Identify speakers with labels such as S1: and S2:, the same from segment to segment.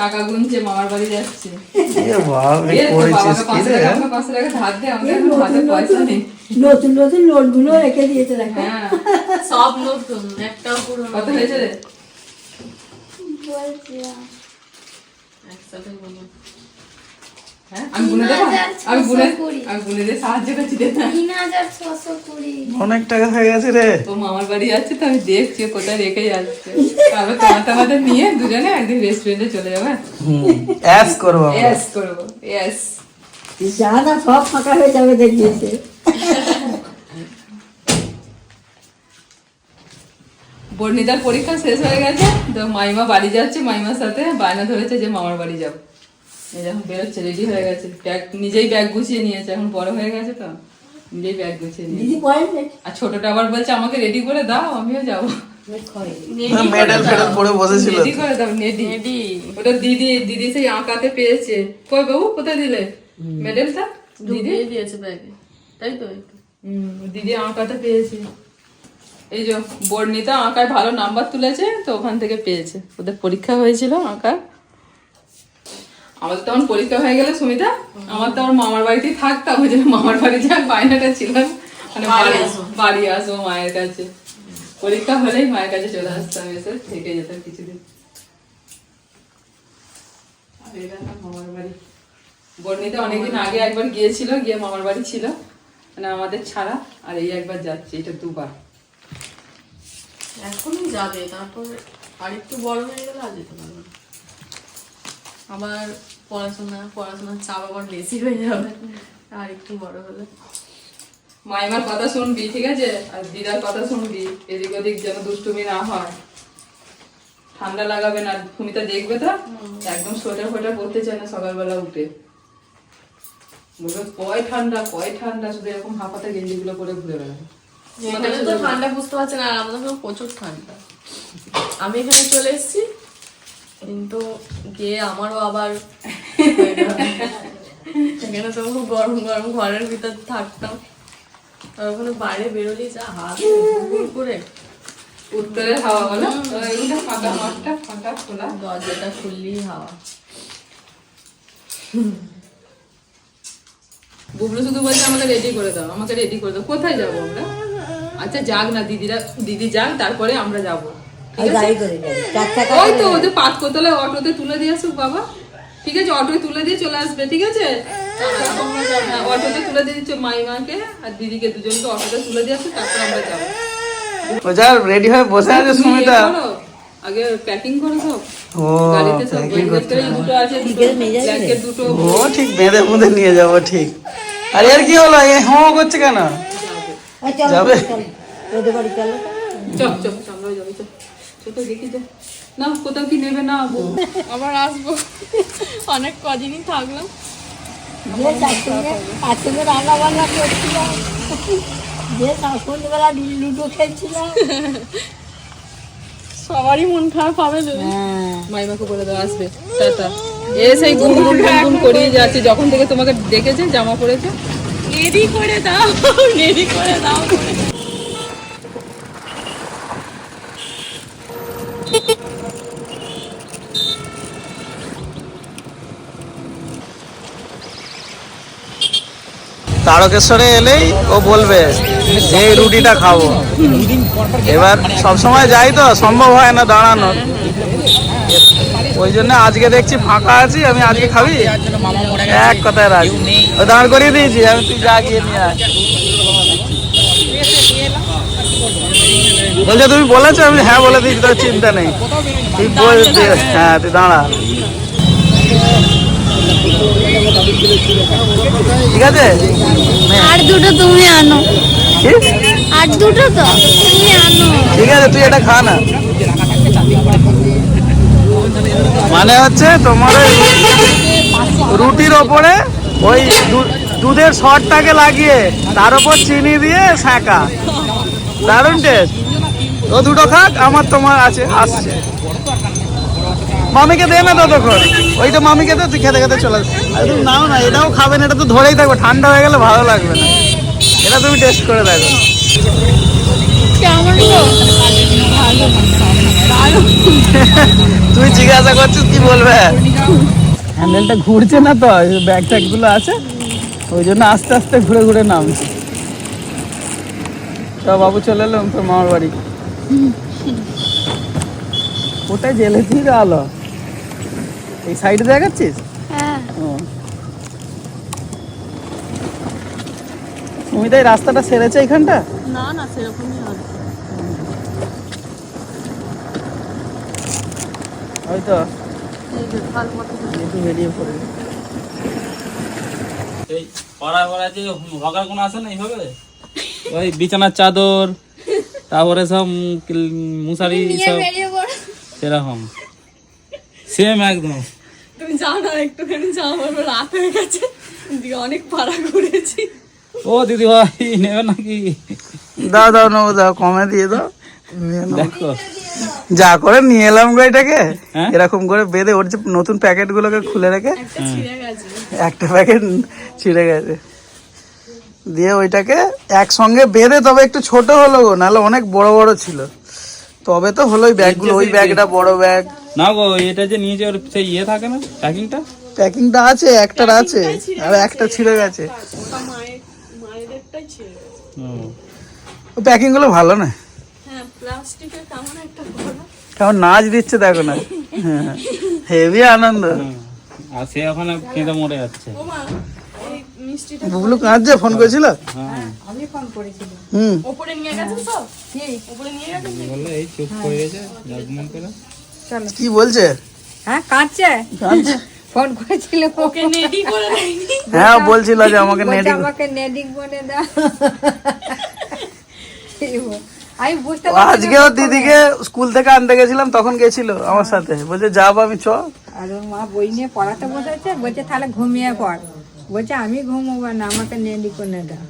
S1: টাকা গুনছে মামার বাড়ি যাচ্ছে।
S2: নতুন নতুন নোটগুলো রেখে দিয়েছে দেখো।
S1: হ্যাঁ,
S3: সব নতুন একটাও পুরো
S1: কত হয়েছে রে?
S3: একসাথে বলুন।
S4: অনেক টাকা হয়ে গেছে রে।
S1: তো মামার বাড়ি যাচ্ছে তো আমি দেখছি কোথায় রেখে যাচ্ছে। তারপর তোমার তোমাদের নিয়ে দুজনে একদিন রেস্টুরেন্টে চলে যাবে
S4: অ্যাস করব আমরা।
S1: করব ইয়েস
S2: যা না সব ফাঁকা হয়ে যাবে দেখিয়েছে।
S1: বর্ণিতার পরীক্ষা শেষ হয়ে গেছে তো মাইমা বাড়ি যাচ্ছে মাইমার সাথে বায়না ধরেছে যে মামার বাড়ি যাব। এই যখন বেরোচ্ছে রেডি হয়ে গেছে। ব্যাগ নিজেই ব্যাগ গুছিয়ে নিয়েছে এখন বড় হয়ে গেছে তো। নিজেই ব্যাগ গুছিয়ে নিয়েছে। আর ছোটটা আবার বলছে আমাকে রেডি করে দাও আমিও যাব। ওটা দিদি দিদি সেই আঁকাতে পেয়েছে। কই বাবু কোথায় দিলে? মেডেলটা দিদি?
S3: ঢুকিয়ে দিয়েছে ব্যাগে তাই তো?
S1: হুম, দিদি আঁকাতে পেয়েছে। এই যে বর্ণিতা আঁকায় ভালো নাম্বার তুলেছে তো ওখান থেকে পেয়েছে। ওদের পরীক্ষা হয়েছিল আঁকা আমাদের তখন পরীক্ষা হয়ে গেলে সুমিতা আমার তো আমার মামার বাড়িতেই থাকতাম ওই জন্য মামার বাড়ি যা বায়নাটা ছিল মানে
S3: বাড়ি
S1: বাড়ি
S3: আসো।
S1: বাড়ি আসব মায়ের কাছে। পরীক্ষা হলেই মায়ের কাছে চলে আসতাম এসে থেকে যেতাম কিছুদিন। মামার বাড়ি। বর্ণিতা অনেকদিন আগে একবার গিয়েছিল গিয়ে মামার বাড়ি ছিল। মানে আমাদের ছাড়া আর এই একবার যাচ্ছে এটা দুবার।
S3: এখনই যাবে তারপর আর একটু বড় হয়ে গেলে আর যেতে পারবে। আবার পড়াশোনা পড়াশোনার চাপ আবার বেশি হয়ে যাবে। আর একটু বড় হলে।
S1: মাইমার কথা শুনবি ঠিক আছে? আর দিদার কথা শুনবি এদিক ওদিক যেন দুষ্টুমি না হয়। ঠান্ডা লাগাবে না ভূমিতা দেখবে তো? একদম সোয়েটার ফোয়েটার পরতে চায় না সকালবেলা উঠে। বলবে কয় ঠান্ডা কয় ঠান্ডা? শুধু এরকম হাফাতে গেঞ্জি গুলো পরে ঘুরে বেড়াবে
S3: ঠান্ডা বুঝতে পারছে না আর আমাদের প্রচুর ঠান্ডা। আমি এখানে চলে এসেছি কিন্তু গিয়ে আমারও আবার। এখানে তো খুব গরম গরম ঘরের ভিতর থাকতাম। ওখানে বাইরে বেরোলি যা হাত করে।
S1: উত্তরের হাওয়া বলো? ফাঁকা মাঠটা ফাঁকা খোলা।
S3: দরজাটা খুললি হাওয়া।
S1: বুবলু শুধু বলছে আমাকে রেডি করে দাও আমাকে রেডি করে দাও। কোথায় যাব আমরা? আচ্ছা যাক না দিদিরা দিদি যাক তারপরে আমরা যাব। ঠিক আছে?
S2: যাবে
S1: ওই তো ওদের পাঁচ কোতলে অটোতে তুলে দিয়ে আসুক বাবা। ঠিক আছে অটোয় তুলে দিয়ে চলে আসবে ঠিক আছে? অটোতে তুলে দিয়ে দিচ্ছ মাইমাকে আর দিদিকে দুজনকে অটোতে তুলে দিয়ে আসুক তারপর আমরা যাব।
S4: যা রেডি হয়ে বসে আছে সুমিতা
S1: ইয়ে আগে প্যাকিং করো সব
S4: ও
S1: গাড়িতে সব
S4: packing করতে
S1: ব্ল্যাঙ্কেট দুটো আছে দুটো
S4: ও ঠিক বেঁধে বুঁধে নিয়ে যাব ঠিক। আর কি হলো? এ হো করছে কেন? যাবে?
S2: চলো। বাড়ি চলো।
S1: দেখি না কোথাও কি নেবে? না
S3: আবার আসব। অনেক কদিনই থাকলাম।
S2: রান্না বান্না করছিলাম। যে সন্ধ্যেবেলা লুডো খেলছিলাম।
S3: সবারই মন খারাপ হবে
S2: হ্যাঁ।
S1: মাইমাকে বলে দাও আসবে। টাটা। এ সেই গুন গুন গুন গুন করিয়ে যাচ্ছে। যখন থেকে তোমাকে দেখেছে জামা পরেছে।
S3: রেডি করে দাও রেডি করে দাও।
S4: তারকেশ্বরে এলেই ও বলবে যে রুটিটা খাব। এবার সব সময় যাই তো, সম্ভব হয় না দাঁড়ানোর। ওই জন্য আজকে দেখছি ফাঁকা আছি, আমি আজকে খাবি? এক কথায় রাখ ও দাঁড় করিয়ে দিয়েছি, আমি তুই যা গিয়ে নিয়ে আয়। বলছে, তুমি বলেছ? আমি হ্যাঁ বলে দিয়েছি, তোর চিন্তা নেই। তুই বল হ্যাঁ তুই দাঁড়া। ঠিক আছে?
S5: আর দুটো তুমি আনো? আর দুটো তো? তুমি আনো।
S4: ঠিক আছে তুই এটা খা না। মানে হচ্ছে তোমার রুটির ওপরে ওই দুধের শর্টটাকে লাগিয়ে তার উপর চিনি দিয়ে শাঁকা। দারুণ টেস্ট ও দুটো খাক আমার তোমার আছে আসছে। মামিকে দে না ততক্ষণ। ওই তো মামিকে দে তুই খেতে খেতে চলে। আরে তুমি নাও না এটাও খাবেন এটা তো ধরেই থাকবে ঠান্ডা হয়ে গেলে ভালো লাগবে না। এটা তুমি টেস্ট করে দেখো। তুই জিজ্ঞাসা করছিস কি বলবে? হ্যান্ডেলটা ঘুরছে না তো ব্যাগ ট্যাগগুলো আছে। ওই জন্য আস্তে আস্তে ঘুরে ঘুরে নামছে। তো বাবু চলে এলাম তোর মামার বাড়ি। ওটাই জেলে আলো? এই সাইডে দেখাচ্ছিস?
S5: হ্যাঁ।
S4: ও। সুমিতা এই রাস্তাটা সেরেছে এইখানটা
S3: না না সেরকমই হবে।
S4: হয়তো
S3: এই যে ভালো মতো
S4: একটু বেরিয়ে পড়ে।
S6: এই পাড়া পাড়া যে হকার কোনো আছে না এইভাবে ওই বিছানার চাদর তারপরে সব মুসারি সব সেরকম। সেম একদম।
S3: তুমি যাও না একটুখানি যাও আমার রাত হয়ে গেছে। দিয়ে অনেক পাড়া ঘুরেছি।
S6: ও দিদি ভাই নেবে নাকি?
S4: দাও দাও নেব দাও কমে দিয়ে দাও।
S6: দেখো।
S4: যা করে নিয়ে এলাম গো এটাকে।
S6: হ্যাঁ?
S4: এরকম করে বেঁধে ওর যে নতুন প্যাকেট গুলোকে খুলে রেখে।
S3: একটা
S4: একটা প্যাকেট ছিঁড়ে গেছে। দিয়ে ওইটাকে একসঙ্গে বেঁধে তবে একটু ছোট হলো গো নাহলে অনেক বড় বড় ছিল। তবে তো হলো ওই ব্যাগগুলো ওই ব্যাগটা বড় ব্যাগ।
S6: না গো এটা যে নিয়েছে ওর সেই ইয়ে থাকে না প্যাকিংটা
S4: প্যাকিংটা আছে একটার আছে আর একটা ছিঁড়ে গেছে। প্যাকিংগুলো ভালো না?
S3: হ্যাঁ কেমন
S4: নাচ দিচ্ছে দেখো না। হেভি আনন্দ।
S6: আর সে ওখানে কেঁদে মরে যাচ্ছে।
S3: ও মা এই মিষ্টিটা
S4: বুবলু কাঁদছে ফোন করেছিল?
S6: হ্যাঁ।
S4: হুম।
S3: ওপরে নিয়ে গেছেন তো? ওপরে নিয়ে গেছেন
S6: বলল এই চুপ করে গেছে করে
S4: কি বলছে?
S2: হ্যাঁ কাঁদছে? ফোন করেছিল।
S3: ওকে নেডি করে দেয়নি।
S4: হ্যাঁ বলছিল যে আমাকে নেডিং
S2: আমাকে নেডিং বলে দাও। আমি বুঝতে
S4: আজকেও দিদিকে স্কুল থেকে আনতে গেছিলাম তখন গেছিল আমার সাথে। বলছে যাব আমি চ।
S2: আর ওর মা বই নিয়ে পড়াতে বসেছে বলছে তাহলে ঘুমিয়ে পড়। বলছে আমি ঘুমোবো না আমাকে নেডি করে দাও।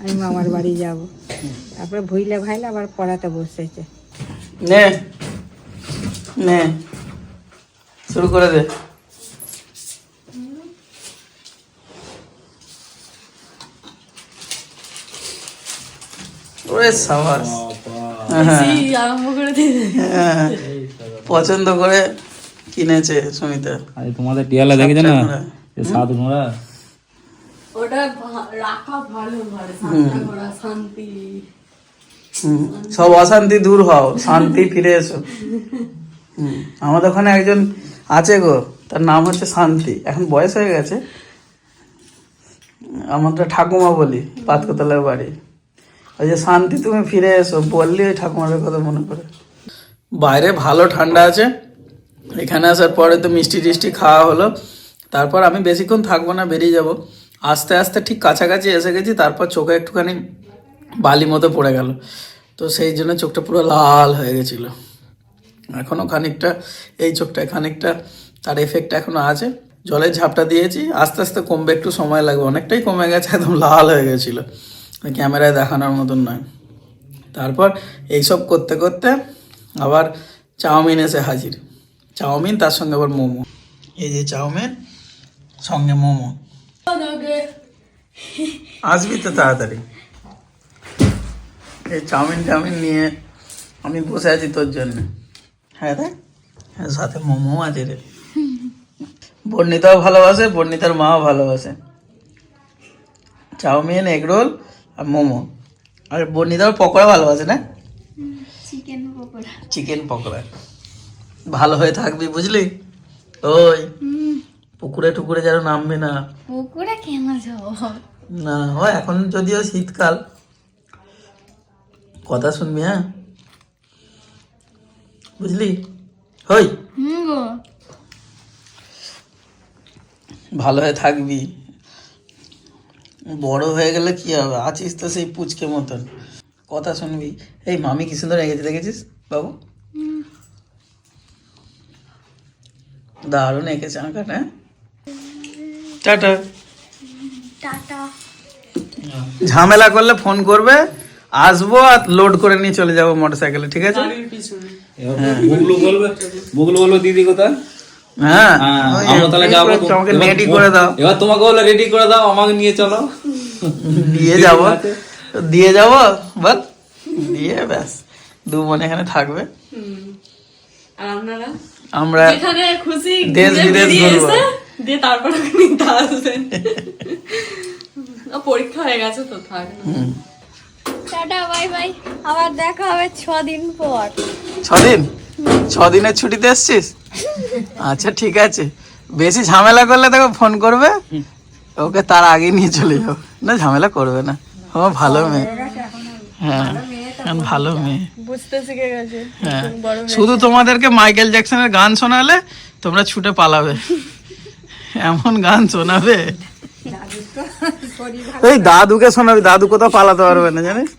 S2: আমি মামার বাড়ি যাব। তারপরে ভুইলে ভাইলে আবার পড়াতে বসেছে।
S4: নে। নে। শুরু করে দে। ওরে সাবাস।
S3: আরম্ভ করে
S4: হ্যাঁ, পছন্দ করে কিনেছে সুমিতা।
S6: আরে তোমাদের টিয়ালা দেখেছ না সাত ঘোড়া
S3: ওটা রাখা ভালো ঘরে শান্তি শান্তি।
S4: হুম, সব অশান্তি দূর হও। শান্তি ফিরে এসো। আমাদের ওখানে একজন আছে গো তার নাম হচ্ছে শান্তি। এখন বয়স হয়ে গেছে। আমাদের ঠাকুমা বলি পাতকতলার বাড়ি। ওই যে শান্তি তুমি ফিরে এসো বললি ওই ঠাকুমার কথা মনে করে বাইরে ভালো ঠান্ডা আছে। এখানে আসার পরে তো মিষ্টি টিষ্টি খাওয়া হলো। তারপর আমি বেশিক্ষণ থাকব না বেরিয়ে যাব। আস্তে আস্তে ঠিক কাছাকাছি এসে গেছি তারপর চোখে একটুখানি বালি মতো পড়ে গেল। তো সেই জন্য চোখটা পুরো লাল হয়ে গেছিল। এখনও খানিকটা, এই চোখটা খানিকটা তার এফেক্ট এখনও আছে। জলের ঝাপটা দিয়েছি, আস্তে আস্তে কমবে, একটু সময় লাগবে। অনেকটাই কমে গেছে, একদম লাল হয়ে গেছিল। ক্যামেরায় দেখানোর মতন নয়। তারপর এইসব করতে করতে আবার চাউমিন এসে হাজির। চাউমিন, তার সঙ্গে আবার মোমো। এই যে চাউমিন, সঙ্গে মোমো। আসবি তো তাড়াতাড়ি। এই চাউমিন টাউমিন নিয়ে আমি বসে আছি তোর জন্য। হ্যাঁ দেখ হ্যাঁ সাথে মোমো আছে রে। বর্ণিতাও ভালোবাসে বর্ণিতার মাও ভালোবাসে। চাউমিন এগরোল আর মোমো। আর বর্ণিতার পকোড়া ভালোবাসে না?
S5: চিকেন পকোড়া।
S4: চিকেন পকোড়া। ভালো হয়ে থাকবি বুঝলি? ওই পুকুরে টুকুরে যেন নামবি না।
S5: পুকুরে কেন যাব?
S4: না হয় এখন যদিও শীতকাল। কথা শুনবি হ্যাঁ? বুঝলি? হই। ভালো হয়ে থাকবি। বড় হয়ে গেলে কি হবে? আছিস তো সেই পুচকে মতন। কথা শুনবি। এই মামি কি সুন্দর এঁকেছে দেখেছিস বাবু? দারুণ এঁকেছে আঁকাটা হ্যাঁ? টাটা।
S5: টাটা।
S4: ঝামেলা করলে ফোন করবে। আসব আর লোড করে নিয়ে চলে যাব মোটর সাইকেলে ঠিক আছে?
S6: বুগলু বলবে বুগলু বলবে দিদি কোথায়?
S4: হ্যাঁ।
S6: হ্যাঁ, আমরা তাহলে যাব
S4: করে রেডি করে দাও।
S6: এবার তোমাকে বলে রেডি করে দাও আমাকে নিয়ে চলো।
S4: দিয়ে যাব। দিয়ে যাব? বল দিয়ে ব্যাস। দু বোন এখানে থাকবে।
S3: আর আপনারা?
S4: আমরা
S3: যেখানে খুশি
S4: দেশ বিদেশ ঘুরবো।
S3: দিয়ে তারপরে নিতে আসবেন। পরীক্ষা হয়ে গেছে তো থাক।
S5: Tata bye bye. আবার দেখা হবে ছ দিন পর।
S4: ছদিন? ছদিনের ছুটিতে এসছিস? আচ্ছা ঠিক আছে। বেশি ঝামেলা করলে দেখো ফোন করবে? ওকে তার আগে নিয়ে চলে যাও না ঝামেলা করবে না। আমার ভালো মেয়ে। হ্যাঁ এখন ভালো মেয়ে।
S3: বুঝতে শিখে গেছে।
S4: হ্যাঁ শুধু তোমাদেরকে মাইকেল জ্যাকসনের গান শোনালে তোমরা ছুটে পালাবে। এমন গান শোনাবে। ওই দাদুকে শোনাবি দাদু কোথাও পালাতে পারবে না জানিস?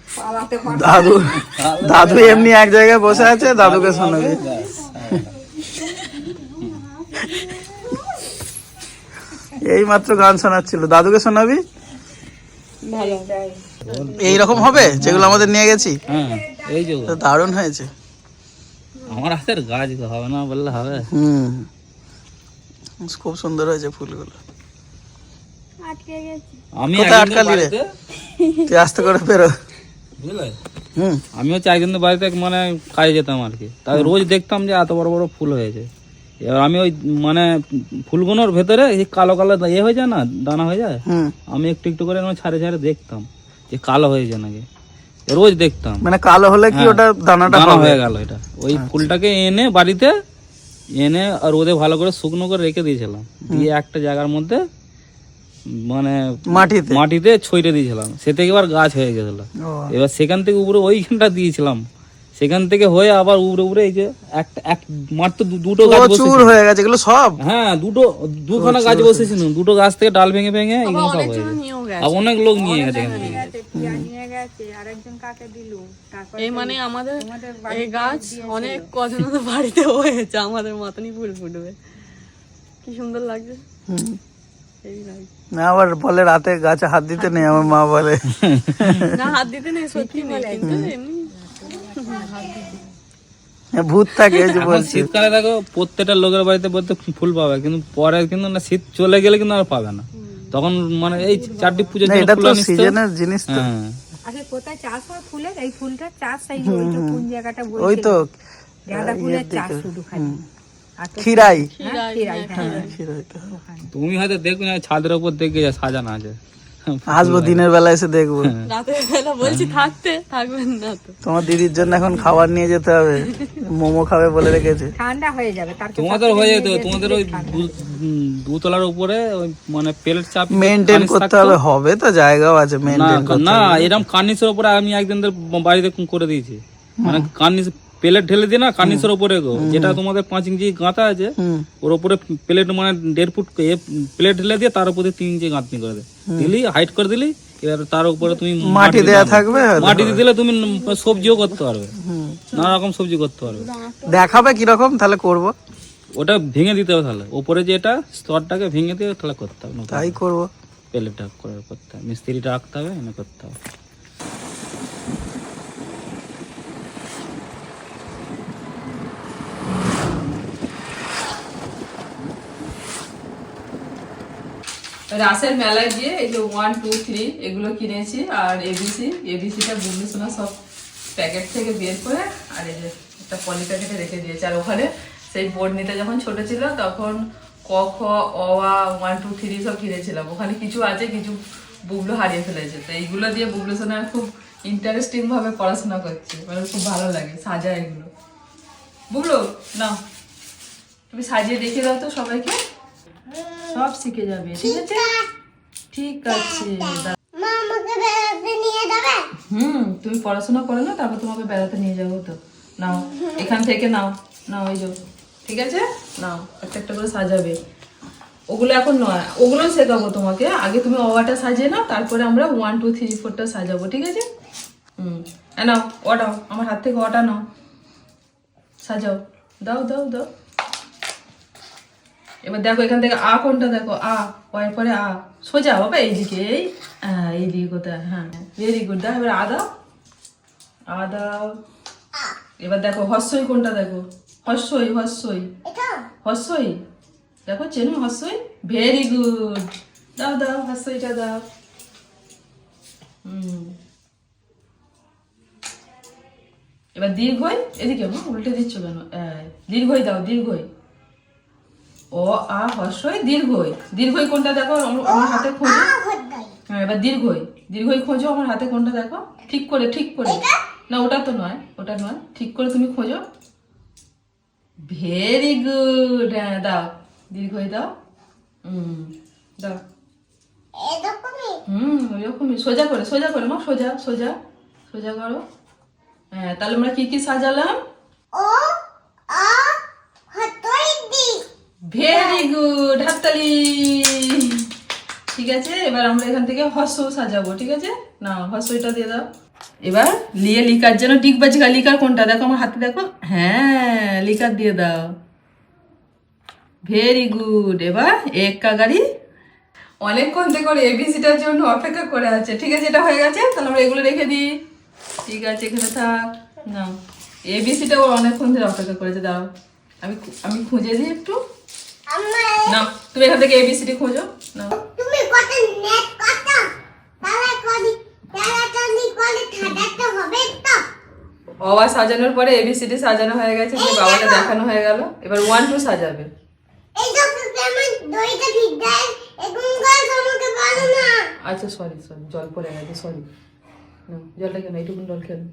S4: দাদু দাদু এমনি এক জায়গায় বসে আছে দাদুকে শোনাবি এই মাত্র গান শোনাচ্ছিল। দাদুকে শোনাবি?
S3: ভালো।
S4: এইরকম হবে? যেগুলো আমাদের নিয়ে গেছি?
S6: হ্যাঁ এই যে।
S4: তো দারুণ হয়েছে।
S6: আমার হাতের গাছ হবে না বললে হবে।
S4: হুম। খুব সুন্দর হয়েছে ফুলগুলো।
S6: আমি
S4: কোথায় আটকালি রে?
S6: বাড়িতে
S4: তুই আস্তে করে বেরো।
S6: বুঝলে?
S4: হুম।
S6: আমি হচ্ছে একদিন বাড়িতে মানে কাজে যেতাম আর কি। তাই রোজ দেখতাম যে এত বড় বড় ফুল হয়েছে। এবার আমি ওই মানে ফুলগুলোর ভেতরে এই কালো কালো ইয়ে হয়ে যায় না দানা হয়ে যায়? আমি একটু একটু করে ছাড়ে ছাড়ে দেখতাম যে কালো হয়েছে নাকি। রোজ দেখতাম।
S4: মানে কালো হলে কি
S6: হ্যাঁ।
S4: ওটা দানাটা
S6: দানা হয়ে গেল এটা। ওই ফুলটাকে এনে বাড়িতে এনে আর রোদে ভালো করে শুকনো করে রেখে দিয়েছিলাম। দিয়ে একটা জায়গার মধ্যে মানে
S4: মাটিতে?
S6: মাটিতে ছইটে দিয়েছিলাম। সে থেকে এবার গাছ হয়ে গেছিল। এবার সেখান থেকে উপরে ওইখানটা দিয়েছিলাম। সেখান থেকে হয়ে আবার উপরে উপরে এই যে একটা এক মাত্র দু- দুটো গাছ
S4: প্রচুর হয়ে গেছে এগুলো সব?
S6: হ্যাঁ দুটো দুখানা গাছ বসেছিল। দুটো গাছ থেকে ডাল ভেঙে ভেঙে এগুলো সব হয়ে গেছে। আর অনেক লোক নিয়ে গেছে এখান থেকে।
S3: এই মানে আমাদের
S2: আমাদের
S3: এই গাছ অনেক কজন বাড়িতে হয়েছে আমাদের মতনই ফুল ফুটবে কি সুন্দর লাগছে।
S4: হুম। না আবার বলে রাতে গাছে হাত দিতে নেই আমার মা বলে।
S3: না হাত দিতে নেই সত্যি নেই কিন্তু
S4: ভূত থাকে যে বলছি।
S6: শীতকালে দেখো প্রত্যেকটা লোকের বাড়িতে বলতে ফুল পাবে কিন্তু পরে কিন্তু না শীত চলে গেলে কিন্তু আর পাবে না। তখন মানে এই চারটি পুজো
S4: এটা তো সিজনের জিনিস তো।
S6: হ্যাঁ।
S2: আচ্ছা কোথায় চাষ হয় ফুলের? এই ফুলটা চাষ এই কোন জায়গাটা
S4: ওই তো
S2: গাঁদা ফুলের চাষ শুধু খালি। তো
S4: খিরাই
S2: হ্যাঁ, খিরাই, হ্যাঁ।
S4: খিরাই তো।
S6: তুমি হয়তো দেখবে না ছাদের উপর দেখে যা সাজানো আছে।
S4: আসব দিনের বেলা এসে দেখব।
S3: রাতের বেলা বলছি থাকতে থাকবেন না তো।
S4: তোমার দিদির জন্য এখন খাবার নিয়ে যেতে হবে। মোমো খাবে বলে রেখেছে।
S2: ঠান্ডা হয়ে যাবে তার
S6: তোমাদের হয়ে যেত তোমাদের ওই দুতলার উপরে ওই মানে প্লেট চাপ
S4: মেনটেন করতে হবে হবে তো জায়গাও আছে
S6: না
S4: মেনটেন করতে
S6: না এরকম কার্নিসের উপরে আমি একদিন বাড়িতে করে দিয়েছি। মানে কার্নিস প্লেট ঢেলে দিয়ে না কার্নিসের উপরে গো। যেটা তোমাদের পাঁচ ইঞ্চি গাঁথা আছে ওর উপরে প্লেট মানে দেড় ফুট প্লেট ঢেলে দিয়ে তার উপরে তিন ইঞ্চি গাঁথনি করে দে দিলি হাইট করে দিলি এবার তার উপরে তুমি
S4: মাটি দেয়া থাকবে
S6: মাটি দিয়ে দিলে তুমি সবজিও করতে পারবে। নানা রকম সবজি করতে পারবে।
S4: দেখাবে কীরকম তাহলে করব।
S6: ওটা ভেঙে দিতে হবে তাহলে। ওপরে যেটা স্তরটাকে ভেঙে দিয়ে তাহলে করতে হবে
S4: তাই করব।
S6: প্লেটটা করে করতে হবে। মিস্ত্রিটা রাখতে হবে এনে করতে হবে।
S1: রাসের মেলায় গিয়ে এই যে ওয়ান টু থ্রি এগুলো কিনেছি আর এবিসি এবিসিটা বুঝলি শোনা সব প্যাকেট থেকে বের করে আর এই যে একটা পলি প্যাকেটে রেখে দিয়েছে। আর ওখানে সেই বোর্ড নিতে যখন ছোট ছিল তখন ক, খ, অ ওয়ান টু থ্রি সব কিনেছিলাম। ওখানে কিছু আছে, কিছু বুবলু হারিয়ে ফেলেছে। তো এইগুলো দিয়ে বুবলু সোনা খুব ইন্টারেস্টিং ভাবে পড়াশোনা করছে। মানে খুব ভালো লাগে সাজা এগুলো। বুবলু না তুমি সাজিয়ে দেখিয়ে দাও তো সবাইকে। সব শিখে যাবে ঠিক আছে? ঠিক আছে। হুম তুমি পড়াশোনা করে না তারপর তোমাকে বেড়াতে নিয়ে যাব তো। নাও এখান থেকে নাও নাও এই যাও ঠিক আছে? নাও একটা একটা করে সাজাবে। ওগুলো এখন নয় ওগুলো শেখাবো তোমাকে। আগে তুমি অওয়াটা সাজিয়ে নাও তারপরে আমরা ওয়ান টু থ্রি ফোরটা সাজাবো ঠিক আছে? হুম এ নাও ওটাও আমার হাত থেকে ওটা নাও। সাজাও দাও দাও দাও। এবার দেখো এখান থেকে আ কোনটা? দেখো আ ওয়ার পরে আ। সোজা বাবা এইদিকে এই হ্যাঁ এইদিকে কোথায়? হ্যাঁ ভেরি গুড দাও এবার আদা দাও আ দাও এবার দেখো হস্যই কোনটা? দেখো হস্যই হস্যই। হস্যই? দেখো চেনো হস্যই? ভেরি গুড দাও দাও হস্যইটা দাও। হুম। এবার দীর্ঘই এদিকে উল্টে দিচ্ছ কেন? দীর্ঘই দাও দীর্ঘই। ও আ হর্ষই দীর্ঘই। দীর্ঘই কোনটা দেখো? আমার আমার হাতে খোঁজো। হ্যাঁ এবার দীর্ঘই। দীর্ঘই খোঁজো আমার হাতে কোনটা দেখো? ঠিক করে ঠিক করে। না ওটা তো নয় ওটা নয়। ঠিক করে তুমি খোঁজো। ভেরি গুড হ্যাঁ দাও। দীর্ঘই দাও। হুম দাও। হুম ওইরকমই সোজা করে সোজা করে মা সোজা সোজা। সোজা করো। হ্যাঁ তাহলে আমরা কি কি সাজালাম? ভেরি গুড হাততালি। ঠিক আছে, এবার আমরা এখান থেকে হর্ষ সাজাবো, ঠিক আছে? না হর্ষটা দিয়ে দাও। এবার লিয়ে লিকার জন্য ডিগবাজি লিকার কোনটা? দেখো আমার হাতে, দেখো। হ্যাঁ লিকার দিয়ে দাও। ভেরি গুড এবার একা গাড়ি। অনেকক্ষণ থেকে ওর এবিসিটার জন্য অপেক্ষা করে আছে। ঠিক আছে, এটা হয়ে গেছে? তাহলে আমরা এগুলো রেখে দিই। ঠিক আছে, এখানে থাক। না এবিসিটা ও অনেকক্ষণ ধরে অপেক্ষা করেছে, দাও। আমি আমি খুঁজে দিই একটু। না তুমি এখান থেকে এবিসিডি খোঁজো। না
S7: তুমি কত নেট কত? তাহলে করি তাহলে তুমি করে ঠাডাতে হবে তো?
S1: অবা সাজানোর পরে এবিসিডি সাজানো হয়ে গেছে যে বাবাটা দেখানো হয়ে গেল। এবার ওয়ান টু সাজাবে।
S7: এই তো কেমন দইটা তোমাকে বলো না।
S1: আচ্ছা সরি সরি জল পড়ে গেছে সরি না জলটা কেন এইটুকুন জল খেলো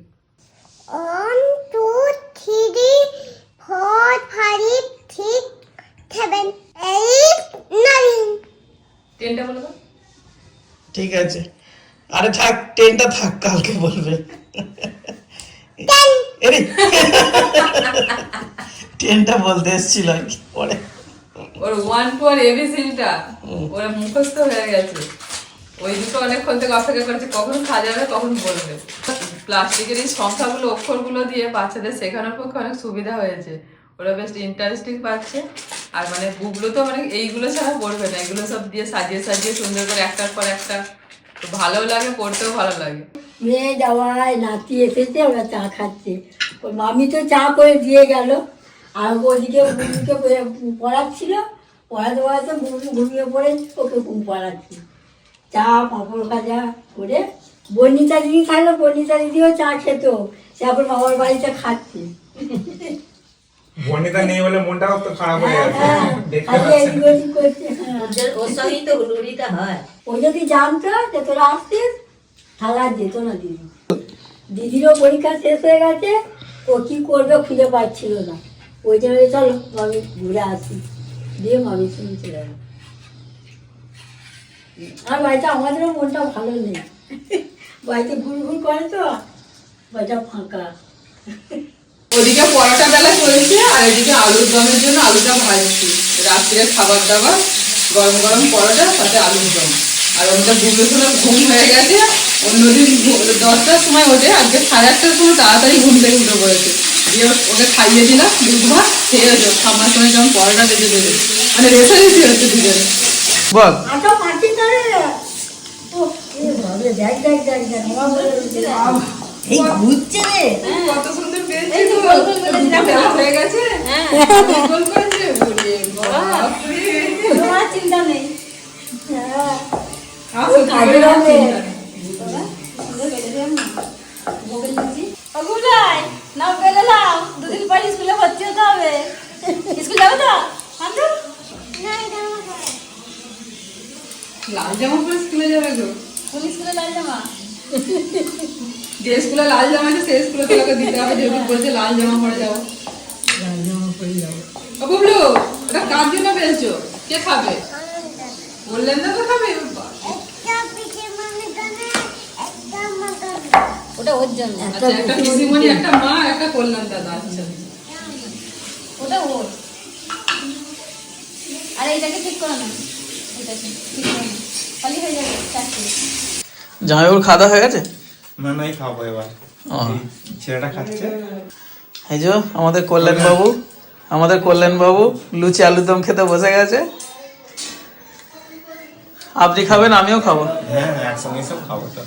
S7: one two three four five six seven eight nine
S1: টেনটা বলো
S4: ঠিক আছে। আরে থাক ট্রেনটা থাক কালকে বলবে। এরে। ট্রেনটা বলতে এসেছিল আর কি পরে।
S1: ওর ওয়ান টু আর এবিসিডিটা ওরা মুখস্থ হয়ে গেছে। ওই দুটো অনেকক্ষণ থেকে অপেক্ষা করেছে কখন সাজাবে কখন বলবে। প্লাস্টিকের এই সংখ্যাগুলো অক্ষরগুলো দিয়ে বাচ্চাদের শেখানোর পক্ষে অনেক সুবিধা হয়েছে। ওরা বেশ ইন্টারেস্টিং পাচ্ছে। আর মানে বুকগুলো তো মানে এইগুলো ছাড়া পড়বে না এগুলো সব দিয়ে সাজিয়ে সাজিয়ে সুন্দর করে একটার পর একটা তো ভালোও লাগে, পড়তেও ভালো লাগে।
S8: মেয়ে যাওয়ায় নাতি এসেছে, ওরা চা খাচ্ছে। মামি তো চা করে দিয়ে গেল। আর ওদিকে বুবুকে পড়াচ্ছিল। পড়াতে পড়াতে বুবু ঘুমিয়ে পড়ে, ওকে ঘুম পড়াচ্ছি চা, পাঁপড় ভাজা করে বর্ণিতা দিদি খাইলো, বর্ণিতা দিদিও চা খেত। সে আবার বাবার বাড়িতে খাচ্ছে।
S9: বনিতা নেই বলে মনটা কত খারাপ হয়ে গেছে।
S8: হ্যাঁ।
S9: দেখতে পাচ্ছেন।
S8: হ্যাঁ।
S2: ওর সঙ্গেই তো রুড়িটা হয়।
S8: ও যদি জানতো যে তোরা আসছিস তাহলে আর যেত না দিদি। দিদিরও পরীক্ষা শেষ হয়ে গেছে ও কি করবে খুঁজে পাচ্ছিল না। ওই জন্য চলো আমি ঘুরে আসি। দিয়ে মামি চলে গেল। আর বাড়িতে আমাদেরও মনটা ভালো নেই। বাড়িতে ঘুর ঘুর করে তো বাড়িটা ফাঁকা।
S1: ওদিকে পরোটা বেলা চলছে আর এদিকে আলুর দমের জন্য আলুটা ভাজছি। রাত্রে খাবার দাবার গরম গরম পরোটা সাথে আলুর দম। আর ওটা সোনার ঘুম হয়ে গেছে। অন্যদিন দশটার সময় ওঠে আজকে সাড়ে আটটার সময় তাড়াতাড়ি ঘুম থেকে উঠে পড়েছে। দিয়ে ওকে খাইয়ে দিলাম দুধ ভাত খেয়ে যাও খাবার সময় যখন পরোটা বেজে দেবে মানে রেসারেসি হচ্ছে দুজনে
S4: বল।
S8: দেখ দেখ দেখ দেখ
S2: এই ঘুরছে রে।
S1: কত হয়ে।
S8: চিন্তা নেই। হ্যাঁ।
S5: নাও নাও। দুদিন পর স্কুলে ভর্তি হতে হবে। স্কুল যাবে তো? শান্ত?
S1: লাল জামা পরে স্কুলে যাবে গো
S5: কোন স্কুলে লাল জামা?
S1: যে স্কুলে লাল জামা আছে সেই স্কুলে তোমাকে দিতে হবে যেহেতু বলছে লাল জামা পরে যাও লাল জামা পরে যাও ও বুবলু এটা কার জন্য পেয়েছ কে খাবে? বললেন না তো খাবে।
S7: মানে
S5: ওটা ওর জন্য।
S1: আচ্ছা একটা পিসিমণি একটা মা একটা কল্যাণ দাদা আচ্ছা।
S5: ওটা ওর। আর এইটাকে ঠিক করো না। এটাকে ঠিক করো হয়ে যাবে
S4: জামাইবাবুর খাওয়া দাওয়া হয়ে গেছে?
S9: খাব এবার। ছেলেটা খাচ্ছে।
S4: এই যে আমাদের কল্যাণ বাবু আমাদের কল্যাণ বাবু লুচি আলুর দম খেতে বসে গেছে। আপনি খাবেন আমিও খাব।
S9: হ্যাঁ হ্যাঁ একসঙ্গে সব খাব তো।